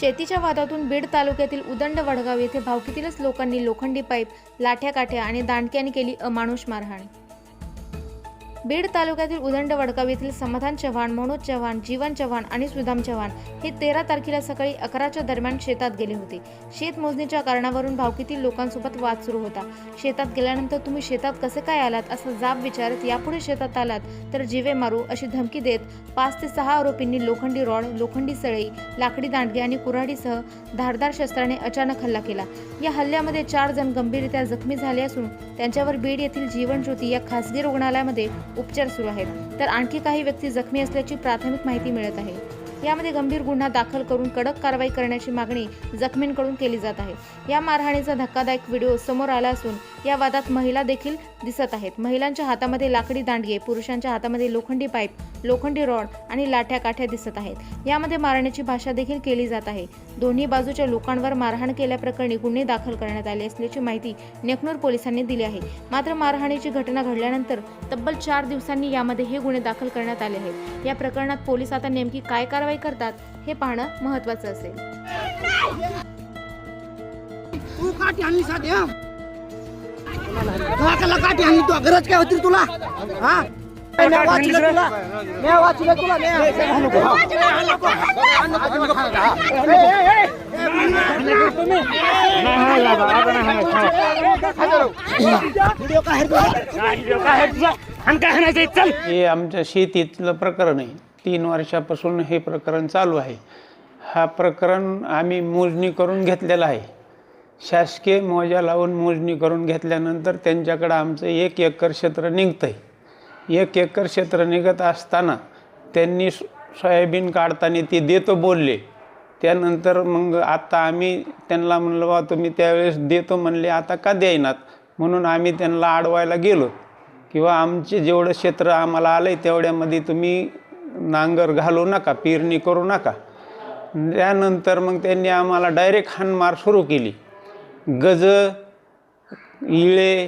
शेतीच्या वादातून बीड तालुक्यातील उदंड वडगाव येथे भावकीतीलच लोकांनी लोखंडी पाईप लाठ्या काठ्या आणि दांडक्याने केली अमानुष मारहाण. बीड तालुक्यातील उदंड वडगाव येथील समाधान चव्हाण मनोज चव्हाण जीवन चव्हाण आणि सुदाम चव्हाण हे तेरा तारखेला सकाळी अकराच्या दरम्यान शेतात गेले होते. शेत मोजणीच्या कारणावरून भावकीतील लोकांसोबत वाद सुरू होता. शेतात गेल्यानंतर तुम्ही शेतात कसे काय आलात? असा जाब विचारत यापुढे शेतात आलात तर जीवे मारू अशी धमकी देत पाच ते सहा आरोपींनी लोखंडी रॉड लोखंडी सळई लाकडी दांडगे आणि कुऱ्हाडीसह धारदार शस्त्राने अचानक हल्ला केला. या हल्ल्यामध्ये चार जण गंभीररित्या जखमी झाले असून त्यांच्यावर बीड येथील जीवनज्योती या खासगी रुग्णालयामध्ये उपचार सुरू आहेत. तर आणखी काही व्यक्ती जखमी असल्याची प्राथमिक माहिती मिळत आहे. यामध्ये गंभीर गुन्हा दाखल करून कडक कारवाई करण्याची मागणी जखमींकडून केली जात आहे. या मारहाणीचा धक्कादायक व्हिडिओ समोर आला असून या वादात महिला देखील दिसत आहेत. महिलांच्या हातामध्ये लाकडी दांडगे पुरुषांच्या हातामध्ये लोखंडी पाईप लोखंडी रॉड आणि लाठ्या काठ्या दिसत आहेत. यामध्ये मारण्याची भाषा देखील केली जात आहे. दोन्ही बाजूच्या लोकांवर मारहाण केल्याप्रकरणी गुन्हे दाखल करण्यात आले असल्याची माहिती नेकनूर पोलिसांनी दिली आहे. मात्र मारहाणीची घटना घडल्यानंतर तब्बल चार दिवसांनी यामध्ये हे गुन्हे दाखल करण्यात आले आहेत. या प्रकरणात पोलीस आता नेमकी काय कारवाई करतात हे पाहणं महत्त्वाचं असेल तुला हा? हे आमच्या शेतीतलं प्रकरण आहे तीन वर्षापासून हे प्रकरण चालू आहे. हा प्रकरण आम्ही मोजणी करून घेतलेला आहे. शासकीय मोजा लावून मोजणी करून घेतल्यानंतर त्यांच्याकडं आमचं एक एकर क्षेत्र निघतं आहे एक एकर क्षेत्र निघत असताना त्यांनी सोयाबीन काढताना ते देतो बोलले. त्यानंतर मग आता आम्ही त्यांना म्हणलं बा तुम्ही त्यावेळेस देतो म्हणले आता का द्यायनात म्हणून आम्ही त्यांना अडवायला गेलो. किंवा आमचे जेवढं क्षेत्र आम्हाला आलं आहे तेवढ्यामध्ये तुम्ही नांगर घालू नका पेरणी करू नका. त्यानंतर मग त्यांनी आम्हाला डायरेक्ट हाणमार सुरू केली. गज इळे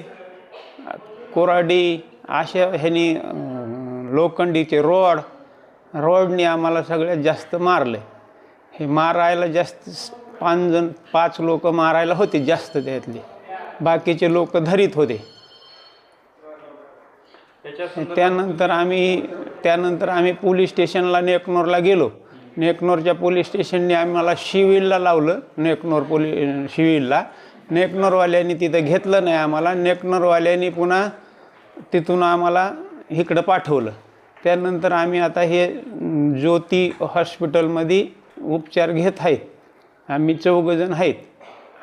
कोराडी अशा ह्यानी लोखंडीचे रोड रोडने आम्हाला सगळ्यात जास्त मारले. हे मारायला जास्त पाच जण पाच लोक मारायला होते जास्त त्यातले. बाकीचे लोक धरीत होते. त्यानंतर आम्ही त्यानंतर आम्ही पोलीस स्टेशनला नेकनोरला गेलो. नेकनोरच्या पोलीस स्टेशनने आम्हाला शिविलला लावलं नेकनोर पोली शिविलला. नेकनोरवाल्यांनी तिथं घेतलं नाही आम्हाला. नेकनोरवाल्यांनी पुन्हा तिथून आम्हाला इकडं पाठवलं. त्यानंतर आम्ही आता हे ज्योती हॉस्पिटलमध्ये उपचार घेत आहेत. आम्ही चौघजण आहेत.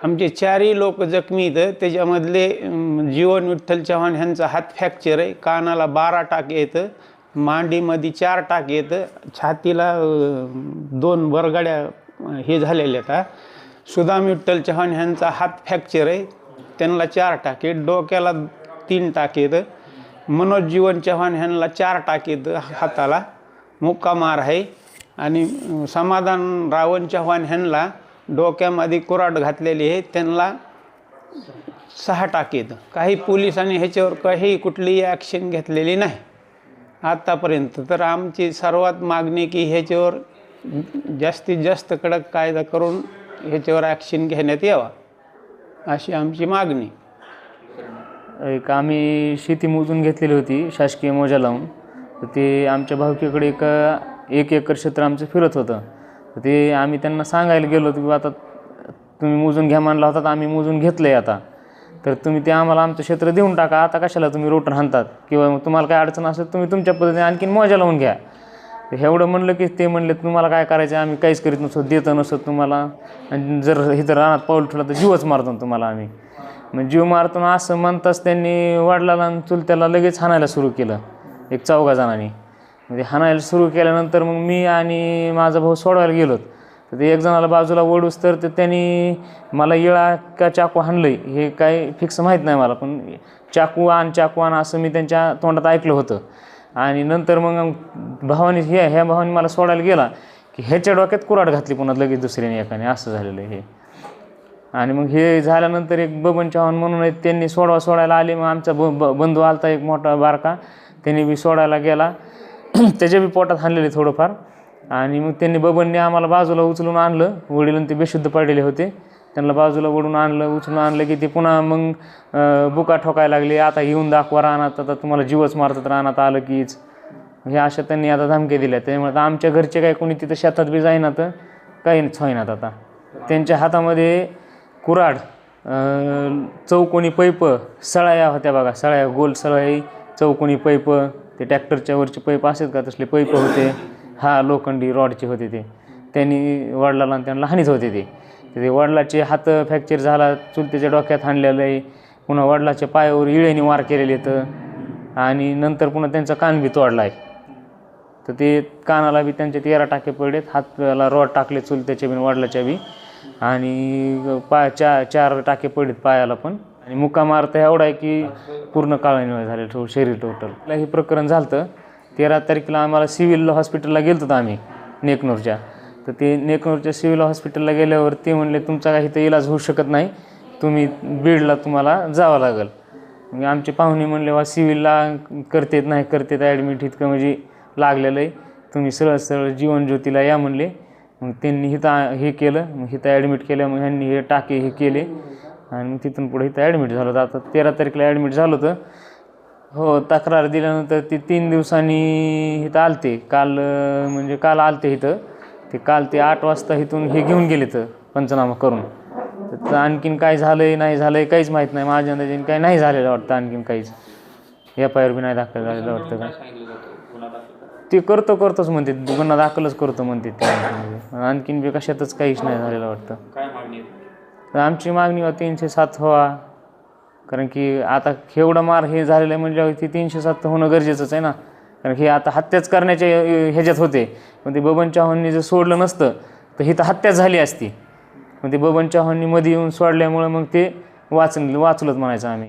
आमचे चारही लोक जखमी इथं. त्याच्यामधले जीवन विठ्ठल चव्हाण ह्यांचा हात फ्रॅक्चर आहे. कानाला बारा टाके येतं. मांडीमध्ये चार टाके येतं छातीला दोन बरगाड्या हे झालेल्या आहेत सुदाम विठ्ठल चव्हाण ह्यांचा हात फ्रॅक्चर आहे. त्यांना चार टाके डोक्याला तीन टाकेत मनोज जीवन चव्हाण ह्यांना चार टाकेत हाताला. मुक्का मार आहे. आणि समाधान रावण चव्हाण ह्यांना डोक्यामध्ये कुराट घातलेली आहे. त्यांना सहा टाकेत काही पोलिसांनी ह्याच्यावर काही कुठलीही ॲक्शन घेतलेली नाही. आत्तापर्यंत तर आमची सर्वात मागणी की ह्याच्यावर जास्तीत जास्त कडक कायदा करून ह्याच्यावर ॲक्शन घेण्यात यावा अशी आमची मागणी. एक आम्ही शेती मोजून घेतलेली होती शासकीय मोजा लावून. तर ते आमच्या भावकीकडे एक एक एकर क्षेत्र आमचं फिरत होतं. तर ते आम्ही त्यांना सांगायला गेलो होतो की आता तुम्ही मोजून घ्या म्हणला होता तर आम्ही मोजून घेतलं आहे आता. तर तुम्ही ते आम्हाला आमचं क्षेत्र देऊन टाका. आता कशाला तुम्ही रोटर हाणतात? किंवा मग तुम्हाला काय अडचण असेल तुम्ही तुमच्या पद्धतीने आणखीन मोजा लावून घ्या. एवढं म्हणलं की ते म्हणले तुम्हाला काय करायचं आम्ही काहीच करीत नसतो देतं नसतो तुम्हाला. आणि जर इथं रानात पाऊल ठेवलं तर जीवच मारतो ना तुम्हाला आम्ही. मग जीव मारतो ना असं म्हणताच त्यांनी वडिलाला आणि चुलत्याला लगेच हाणायला सुरू केलं एक चौघा जणांनी म्हणजे हाणायला सुरू केल्यानंतर मग मी आणि माझा भाऊ सोडवायला गेलो तर ते एक जणाला बाजूला ओढूस तर ते त्यांनी मला येळा का चाकू हाणलं हे काय फिक्स माहीत नाही मला पण चाकू आण चाकू आण असं मी त्यांच्या तोंडात ऐकलं होतं. आणि नंतर मग भावानी हे ह्या भावानी मला सोडायला गेला की ह्याच्या डोक्यात कुराड घातली पुन्हा लगेच दुसऱ्याने एकाने असं झालेलं आहे हे. आणि मग हे झाल्यानंतर एक बबन चव्हाण म्हणून त्यांनी सोडवा सोडायला आले. मग आमचा ब ब- बंधू आलता एक मोठा बारका त्यांनी बी सोडायला गेला. त्याच्या बी पोटात हाणलेले थोडंफार. आणि मग त्यांनी बबनने आम्हाला बाजूला उचलून आणलं. वडील ते बेशुद्ध पडलेले होते. त्यांना बाजूला ओढून आणलं उचलून आणलं की ते पुन्हा मग बुका ठोकायला लागले. आता येऊन दाखवा रानात आता तुम्हाला जीवच मारतात राहणार आलं कीच हे अशा त्यांनी आता धमक्या दिल्या. त्यामुळे आता आमच्या घरचे काय कोणी तिथं शेतात बी जाईनात काहीच होईनात आता. त्यांच्या हातामध्ये कुराड चौकोनी पैप सळाया होत्या बघा. सळ्या गोल सळाई चौकोनी पैप. ते ट्रॅक्टरच्या वरचे पैप असतात का तसले पैप होते. हा लोखंडी रॉडचे होते ते. त्यांनी वडिलाला आणि त्यांना हानीच होते ते. ते वडिलाचे हात फ्रॅक्चर झाला चुलतीच्या डोक्यात हाणलेलं आहे. पुन्हा वडिलाच्या पायावर इळ्याने वार केलेले तर आणि नंतर पुन्हा त्यांचा कान बी तोडला आहे तर ते कानाला बी त्यांचे तेरा टाके पडलेत. हाताला रॉड टाकले चुलत्याच्या बी वडिलाच्या बी. आणि पाय चार चार टाके पडलेत पायाला पण. आणि मुक्का मारता एवढा आहे की पूर्ण काळानिवाय झाले ठेवू शरीर टोटल हे प्रकरण झालं होतं तेरा तारखेला आम्हाला सिव्हिल हॉस्पिटलला गेलो होतो आम्ही नेकनूरच्या. तर ते नेकनूरच्या सिव्हिल हॉस्पिटलला गेल्यावर ते म्हणले तुमचा काही इथं इलाज होऊ शकत नाही तुम्ही बीडला तुम्हाला जावं लागेल. मग म्हणजे आमचे पाहुणे म्हणले वा सिव्हिलला करतेत नाही करतेत ॲडमिट इतकं म्हणजे लागलेलं आहे. तुम्ही सरळ सरळ जीवनज्योतीला या म्हणले. मग त्यांनी हिथं हे केलं मग हिथं ॲडमिट केलं मग ह्यांनी हे टाके हे केले. आणि मग तिथून पुढे इथं ॲडमिट झालं होतं. आता तेरा तारखेला ॲडमिट झालं होतं. हो तक्रार दिल्यानंतर ते तीन दिवसांनी इथं आलते. काल म्हणजे काल आलते इथं. ते काल ते आठ वाजता इथून हे घेऊन गेले तर पंचनामा करून. तर आणखीन काय झालं आहे नाही झालं आहे काहीच माहीत नाही. माझ्या अंदाजाने काही नाही झालेलं वाटतं आणखीन काहीच. एफ आय आर बी नाही दाखल झालेलं वाटतं का? ते करतो करतोच म्हणते. गुन्हा दाखलच करतो म्हणते ते. आणखीन. आणखीन बी कशातच काहीच नाही झालेलं वाटतं. तर आमची मागणी होती तीनशे सात व्हावा कारण की आता खेवडा मार हे झालेलं आहे म्हणजे ती तीनशे सात होणं गरजेचंच आहे ना. कारण हे आता हत्याच करण्याच्या ह्याच्यात होते. पण ते बबन चव्हाणनी जर सोडलं नसतं तर ही तर हत्याच झाली असती. पण ते बबन चव्हाणनी मध्ये येऊन सोडल्यामुळं मग ते वाचन वाचलंच म्हणायचं आम्ही.